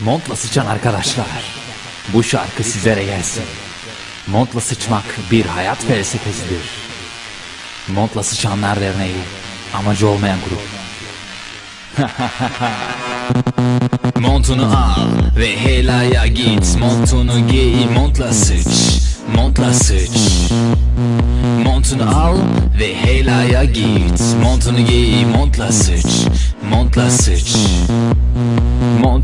Montla sıçan arkadaşlar. Bu şarkı sizlere gelsin. Montla sıçmak bir hayat felsefesidir. Montla sıçanlar derneği amacı olmayan grup. Montunu al ve helaya git Montunu giy montla sıç Montla sıç Montunu al ve helaya git Montunu giy montla sıç Montla sıç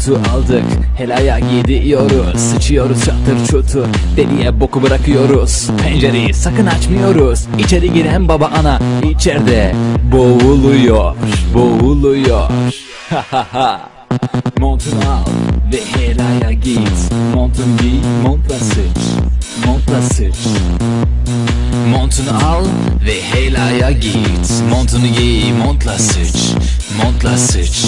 Montu aldık helaya gidiyoruz. Sıçıyoruz çatır çutur. Deliye boku bırakıyoruz. Pencereyi sakın açmıyoruz. İçeri giren baba ana içeride Boğuluyor Boğuluyor. Ha ha Montunu al ve helaya git. Montunu giy montla sıç Montla sıç. Montunu al ve helaya git. Montunu giy montla sıç Montla sıç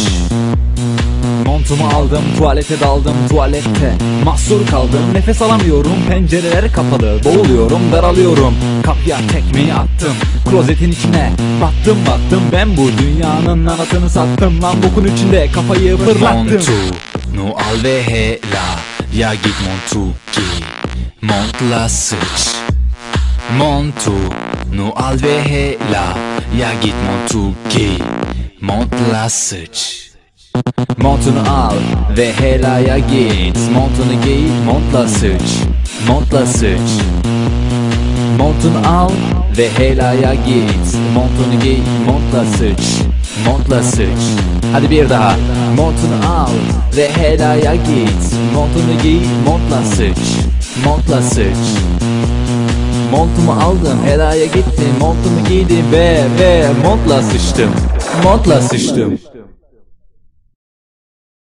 Montumu aldım tuvalete daldım tuvalette Mahsur kaldım. Nefes alamıyorum pencereler kapalı Boğuluyorum daralıyorum. Kapıya tekmeyi attım Klozetin içine battım battım Ben bu dünyanın anasını sattım. Lan bokun içinde kafayı fırlattım. Montunu al ve hela Ya git montu giy Montla sıç Montunu al ve hela Ya git montu giy Montla sıç Montunu al ve helaya git. Montunu giy montla sıç Montla sıç Montunu al ve helaya git. Montunu giy montla sıç Montla sıç Hadi bir daha. Montunu al ve helaya git. Montunu giy montla sıç Montla sıç Montumu aldım helaya gittim. Montumu giydim ve ve montla sıçtım. Montla sıçtım